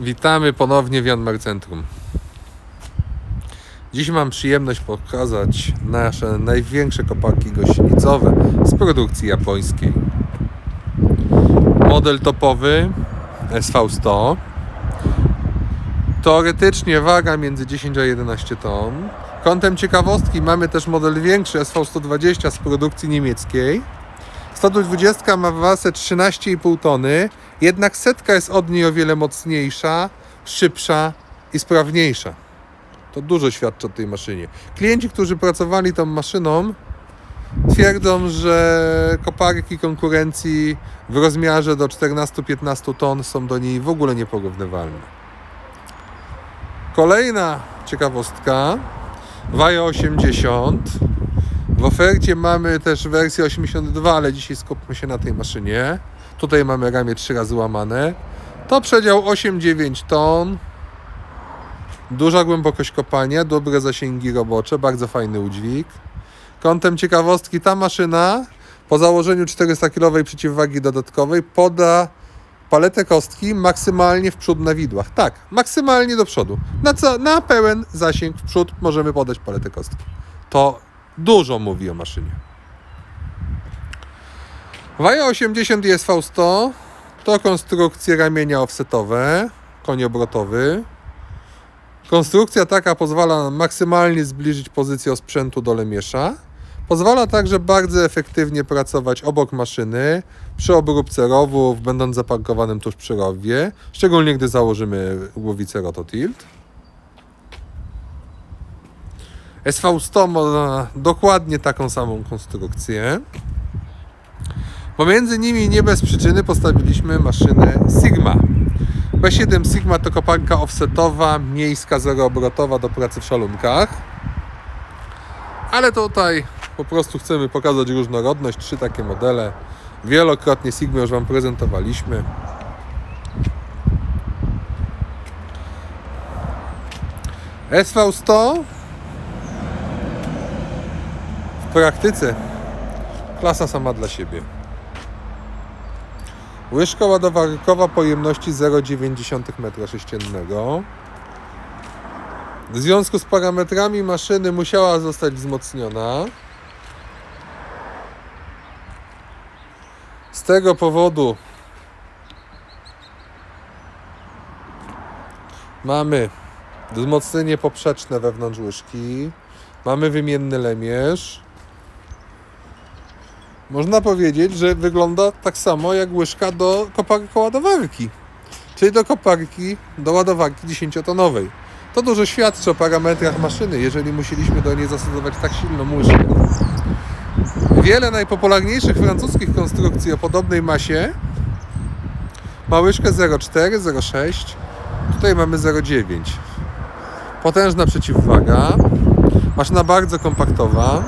Witamy ponownie w Janmar Centrum. Dziś mam przyjemność pokazać nasze największe kopaki gościnicowe z produkcji japońskiej. Model topowy SV100. Teoretycznie waga między 10 a 11 ton. Kątem ciekawostki mamy też model większy SV120 z produkcji niemieckiej. 120 ma masę 13,5 tony, jednak setka jest od niej o wiele mocniejsza, szybsza i sprawniejsza. To dużo świadczy o tej maszynie. Klienci, którzy pracowali tą maszyną, twierdzą, że koparki konkurencji w rozmiarze do 14-15 ton są do niej w ogóle nieporównywalne. Kolejna ciekawostka. Waja 80. W ofercie mamy też wersję 82, ale dzisiaj skupmy się na tej maszynie. Tutaj mamy ramię 3 razy łamane. To przedział 8-9 ton. Duża głębokość kopania, dobre zasięgi robocze, bardzo fajny udźwig. Kątem ciekawostki ta maszyna po założeniu 400 kg przeciwwagi dodatkowej poda paletę kostki maksymalnie w przód na widłach. Tak, maksymalnie do przodu. Na, co, na pełen zasięg w przód możemy podać paletę kostki. To dużo mówi o maszynie. Waja 80 i SV100 to konstrukcje ramienia offsetowe, koń obrotowy. Konstrukcja taka pozwala maksymalnie zbliżyć pozycję sprzętu do lemiesza. Pozwala także bardzo efektywnie pracować obok maszyny, przy obróbce rowów, będąc zaparkowanym tuż przy rowie, szczególnie gdy założymy głowicę rototilt. SV100 ma dokładnie taką samą konstrukcję. Pomiędzy nimi nie bez przyczyny postawiliśmy maszynę Sigma. B7 Sigma to koparka offsetowa, miejska, zeroobrotowa do pracy w szalunkach. Ale tutaj po prostu chcemy pokazać różnorodność. Trzy takie modele. Wielokrotnie Sigma już Wam prezentowaliśmy. SV100 w praktyce klasa sama dla siebie. Łyżka ładowarkowa pojemności 0,9 m3. W związku z parametrami maszyny musiała zostać wzmocniona. Z tego powodu mamy wzmocnienie poprzeczne wewnątrz łyżki. Mamy wymienny lemierz. Można powiedzieć, że wygląda tak samo jak łyżka do koparki ładowarki. Czyli do koparki do ładowarki 10-tonowej. To dużo świadczy o parametrach maszyny, jeżeli musieliśmy do niej zastosować tak silną łyżkę. Wiele najpopularniejszych francuskich konstrukcji o podobnej masie ma łyżkę 0,4, 0,6. Tutaj mamy 0,9. Potężna przeciwwaga. Maszyna bardzo kompaktowa.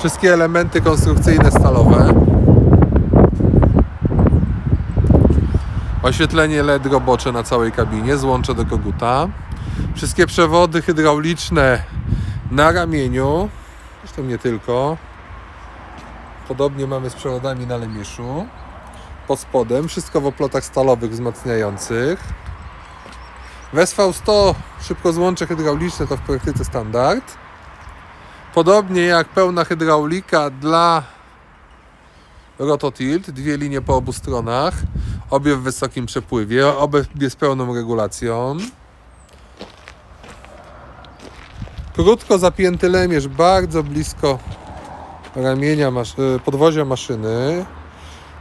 Wszystkie elementy konstrukcyjne stalowe. Oświetlenie LED robocze na całej kabinie, złącze do koguta. Wszystkie przewody hydrauliczne na ramieniu. Zresztą nie tylko. Podobnie mamy z przewodami na lemiszu. Pod spodem. Wszystko w oplotach stalowych wzmacniających. W SV100 szybko złącze hydrauliczne to w praktyce standard. Podobnie jak pełna hydraulika dla rototilt, dwie linie po obu stronach, obie w wysokim przepływie, obie z pełną regulacją. Krótko zapięty lemierz bardzo blisko ramienia y, podwozia maszyny.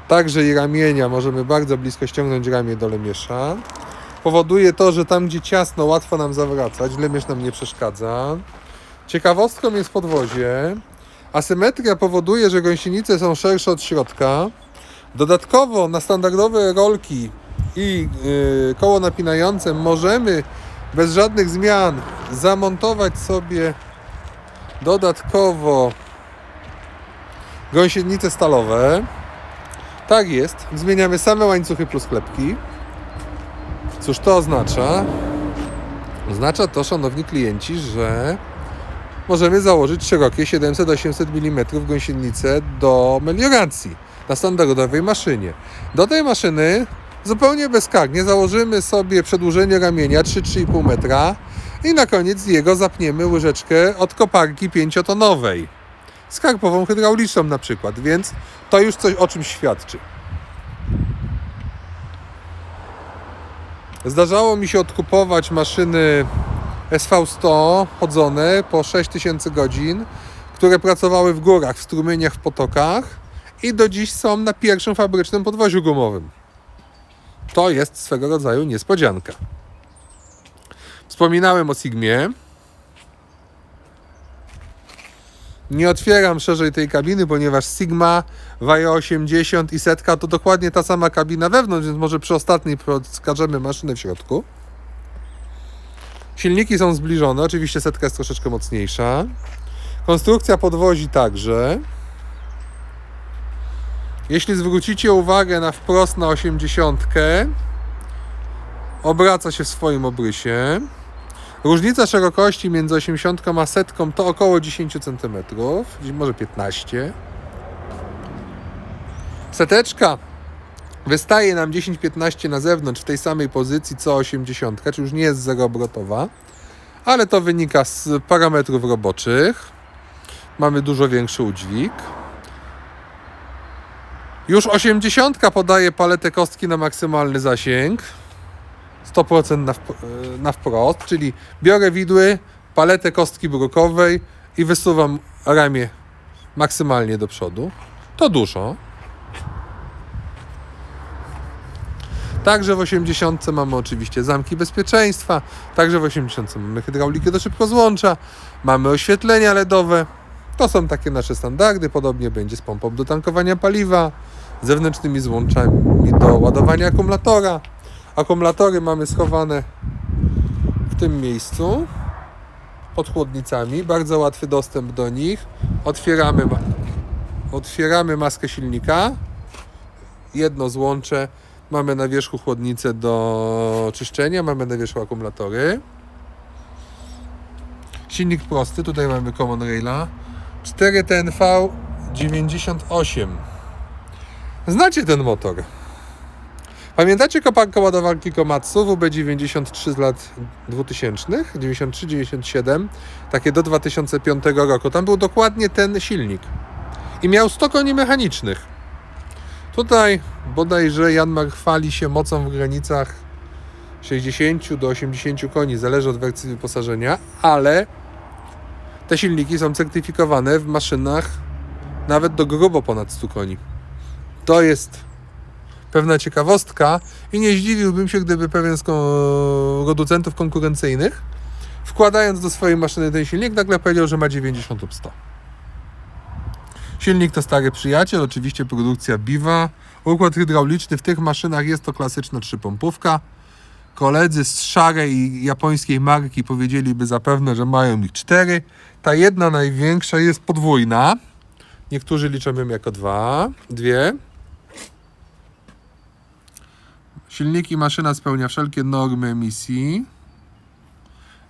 Także i ramienia możemy bardzo blisko ściągnąć ramię do lemiesza. Powoduje to, że tam gdzie ciasno łatwo nam zawracać, lemierz nam nie przeszkadza. Ciekawostką jest podwozie. Asymetria powoduje, że gąsienice są szersze od środka. Dodatkowo na standardowe rolki i yy, koło napinające możemy bez żadnych zmian zamontować sobie dodatkowo gąsienice stalowe. Tak jest. Zmieniamy same łańcuchy plus klepki. Cóż to oznacza? Oznacza to, szanowni klienci, że możemy założyć szerokie 700-800 mm gąsienice do melioracji na standardowej maszynie. Do tej maszyny Zupełnie bezkarnie założymy sobie przedłużenie ramienia 3-3,5 metra i na koniec z jego zapniemy łyżeczkę od koparki 5-tonowej. Skarpową hydrauliczną na przykład, więc to już coś o czymś świadczy. Zdarzało mi się odkupować maszyny SV100 chodzone po 6000 godzin, które pracowały w górach, w strumieniach, w potokach i do dziś są na pierwszym fabrycznym podwoziu gumowym. To jest swego rodzaju niespodzianka. Wspominałem o Sigmie. Nie otwieram szerzej tej kabiny, ponieważ Sigma, Vario 80 i setka to dokładnie ta sama kabina wewnątrz, więc może przy ostatniej pokażemy maszynę w środku. Silniki są zbliżone, oczywiście setka jest troszeczkę mocniejsza. Konstrukcja podwozi także. Jeśli zwrócicie uwagę na wprost na 80, obraca się w swoim obrysie. Różnica szerokości między 80 a setką to około 10 cm, może 15. Seteczka wystaje nam 10-15 na zewnątrz w tej samej pozycji co 80, czyli już nie jest zeroobrotowa, ale to wynika z parametrów roboczych. Mamy dużo większy udźwig. Już 80 podaje paletę kostki na maksymalny zasięg. 100% na, e, na wprost, czyli biorę widły, paletę kostki brukowej i wysuwam ramię maksymalnie do przodu. To dużo. Także w 80 mamy oczywiście zamki bezpieczeństwa, także w 80 mamy hydraulikę do szybkozłącza, mamy oświetlenia LEDowe. To są takie nasze standardy, podobnie będzie z pompą do tankowania paliwa, zewnętrznymi złączami do ładowania akumulatora. Akumulatory mamy schowane w tym miejscu pod chłodnicami, bardzo łatwy dostęp do nich. Otwieramy, otwieramy maskę silnika, jedno złącze, mamy na wierzchu chłodnicę do czyszczenia, mamy na wierzchu akumulatory. Silnik prosty, tutaj mamy Common Raila 4TNV 98. Znacie ten motor. Pamiętacie koparkę ładowarki Komatsu WB93 z lat 2000, 93-97, takie do 2005 roku. Tam był dokładnie ten silnik i miał 100 koni mechanicznych. Tutaj bodajże Janmar chwali się mocą w granicach 60 do 80 koni, zależy od wersji wyposażenia, ale te silniki są certyfikowane w maszynach nawet do grubo ponad 100 koni. To jest pewna ciekawostka i nie zdziwiłbym się, gdyby pewien z producentów konkurencyjnych wkładając do swojej maszyny ten silnik nagle powiedział, że ma 90 lub 100. Silnik to stary przyjaciel, oczywiście produkcja Biwa. Układ hydrauliczny w tych maszynach jest to klasyczna trzypompówka. Koledzy z szarej i japońskiej marki powiedzieliby zapewne, że mają ich cztery. Ta jedna największa jest podwójna. Niektórzy liczą ją jako dwa, dwie. Silniki maszyna spełnia wszelkie normy emisji.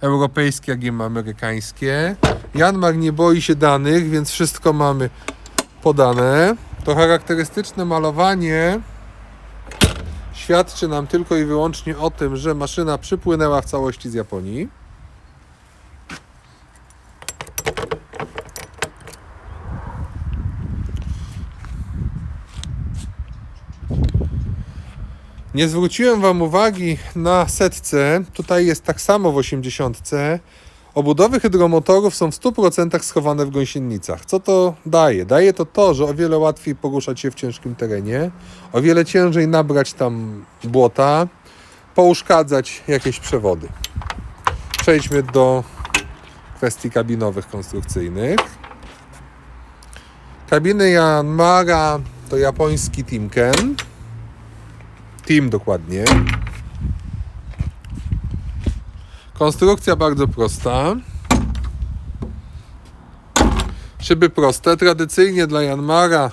Europejskie, jak i amerykańskie. Janmar nie boi się danych, więc wszystko mamy podane. To charakterystyczne malowanie świadczy nam tylko i wyłącznie o tym, że maszyna przypłynęła w całości z Japonii. Nie zwróciłem Wam uwagi na setce. Tutaj jest tak samo w 80. Obudowy hydromotorów są w 100% schowane w gąsienicach. Co to daje? Daje to to, że o wiele łatwiej poruszać się w ciężkim terenie, o wiele ciężej nabrać tam błota, pouszkadzać jakieś przewody. Przejdźmy do kwestii kabinowych, konstrukcyjnych. Kabiny Yanmara to japoński Timken. Team dokładnie. Konstrukcja bardzo prosta. Szyby proste. Tradycyjnie dla Janmara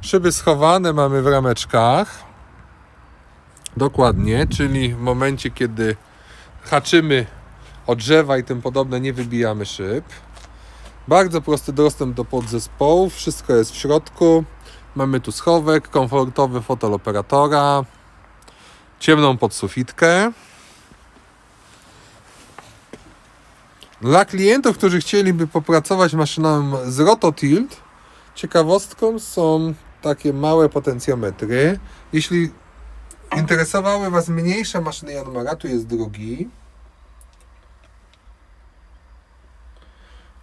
szyby schowane mamy w rameczkach. Dokładnie, czyli w momencie, kiedy haczymy o drzewa i tym podobne, nie wybijamy szyb. Bardzo prosty dostęp do podzespołów. Wszystko jest w środku. Mamy tu schowek, komfortowy fotel operatora, ciemną podsufitkę. Dla klientów, którzy chcieliby popracować maszyną z rototilt, ciekawostką są takie małe potencjometry. Jeśli interesowały Was mniejsze maszyny Janmara, tu jest drugi.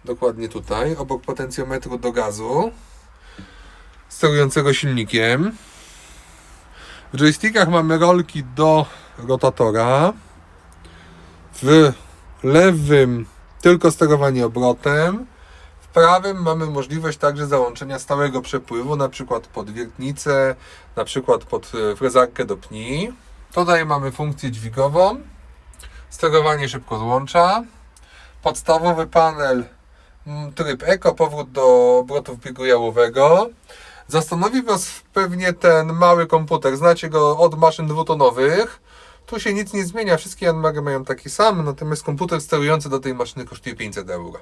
Dokładnie tutaj, obok potencjometru do gazu, sterującego silnikiem. W joystickach mamy rolki do rotatora. W lewym tylko sterowanie obrotem. W prawym mamy możliwość także załączenia stałego przepływu, na przykład pod wiertnicę, na przykład pod e, frezarkę do pni. Tutaj mamy funkcję dźwigową, sterowanie szybko złącza, podstawowy panel mm, tryb Eco, powrót do obrotów biegu jałowego. Zastanowi Was pewnie ten mały komputer. Znacie go od maszyn dwutonowych. Tu się nic nie zmienia, wszystkie Janmary mają taki sam, natomiast komputer sterujący do tej maszyny kosztuje 500 euro.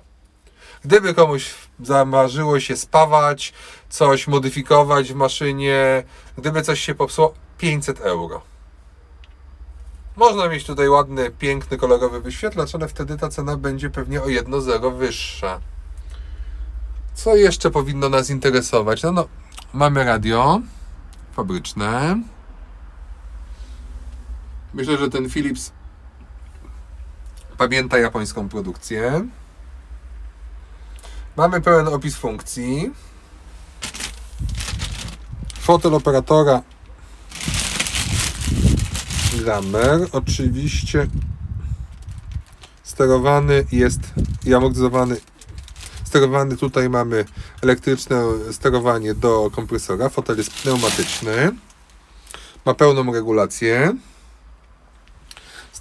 Gdyby komuś zamarzyło się spawać, coś modyfikować w maszynie, gdyby coś się popsuło, 500 euro. Można mieć tutaj ładny, piękny, kolorowy wyświetlacz, ale wtedy ta cena będzie pewnie o jedno zero wyższa. Co jeszcze powinno nas interesować? No, no mamy radio fabryczne. Myślę, że ten Philips pamięta japońską produkcję. Mamy pełen opis funkcji. Fotel operatora Grammer. Oczywiście sterowany jest amortyzowany. Sterowany tutaj mamy elektryczne sterowanie do kompresora. Fotel jest pneumatyczny. Ma pełną regulację.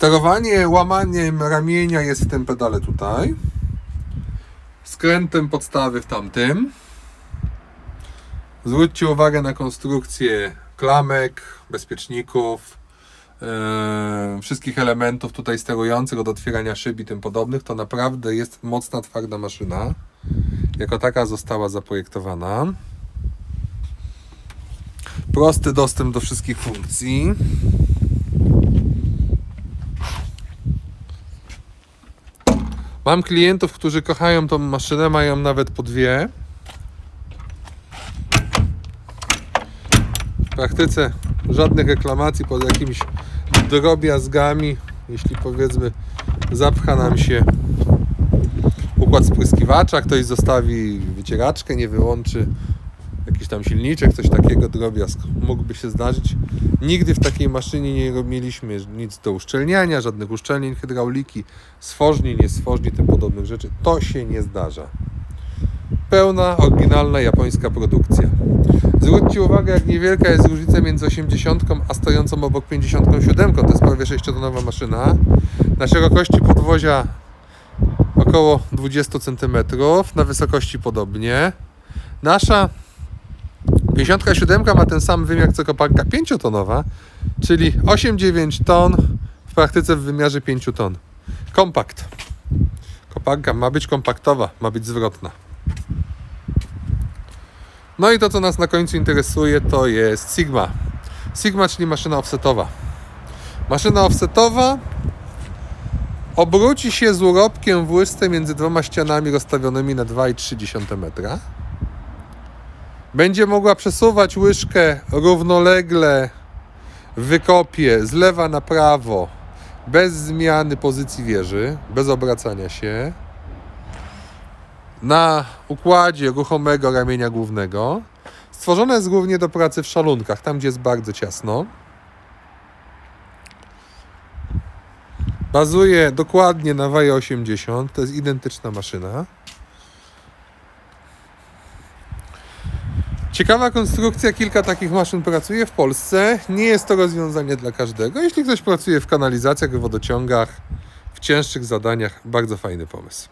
Sterowanie łamaniem ramienia jest w tym pedale tutaj. Skrętem podstawy w tamtym. Zwróćcie uwagę na konstrukcję klamek, bezpieczników, yy, wszystkich elementów tutaj sterujących od otwierania szyb i tym podobnych. To naprawdę jest mocna, twarda maszyna. Jako taka została zaprojektowana. Prosty dostęp do wszystkich funkcji. Mam klientów, którzy kochają tą maszynę, mają nawet po dwie. W praktyce żadnych reklamacji pod jakimiś drobiazgami. Jeśli powiedzmy zapcha nam się układ spryskiwacza, ktoś zostawi wycieraczkę, nie wyłączy jakiś tam silniczek, coś takiego, drobiazg mógłby się zdarzyć. Nigdy w takiej maszynie nie mieliśmy nic do uszczelniania, żadnych uszczelnień hydrauliki, stworzni, niestworzni, tym podobnych rzeczy. To się nie zdarza. Pełna, oryginalna japońska produkcja. Zwróćcie uwagę, jak niewielka jest różnica między 80 a stojącą obok 57. To jest prawie 6-tonowa maszyna. Na szerokości podwozia około 20 cm, na wysokości podobnie. Nasza 57 ma ten sam wymiar co koparka 5-tonowa, czyli 8-9 ton, w praktyce w wymiarze 5 ton. Kompakt. Koparka ma być kompaktowa, ma być zwrotna. No i to, co nas na końcu interesuje, to jest Sigma. Sigma, czyli maszyna offsetowa. Maszyna offsetowa obróci się z urobkiem w łyżce między dwoma ścianami rozstawionymi na 2,3 metra. Będzie mogła przesuwać łyżkę równolegle w wykopie z lewa na prawo, bez zmiany pozycji wieży, bez obracania się, na układzie ruchomego ramienia głównego. Stworzone jest głównie do pracy w szalunkach, tam gdzie jest bardzo ciasno. Bazuje dokładnie na Waje 80, to jest identyczna maszyna. Ciekawa konstrukcja, kilka takich maszyn pracuje w Polsce. Nie jest to rozwiązanie dla każdego. Jeśli ktoś pracuje w kanalizacjach, w wodociągach, w cięższych zadaniach, bardzo fajny pomysł.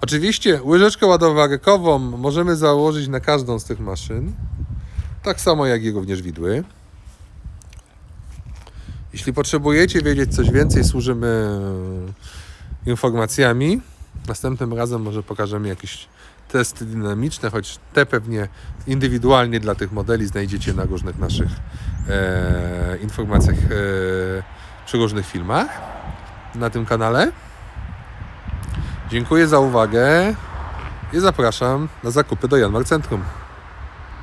Oczywiście łyżeczkę ładowarkową możemy założyć na każdą z tych maszyn, tak samo jak i również widły. Jeśli potrzebujecie wiedzieć coś więcej, służymy informacjami. Następnym razem może pokażemy jakiś testy dynamiczne, choć te pewnie indywidualnie dla tych modeli znajdziecie na różnych naszych e, informacjach e, przy różnych filmach na tym kanale. Dziękuję za uwagę i zapraszam na zakupy do Janmar Centrum.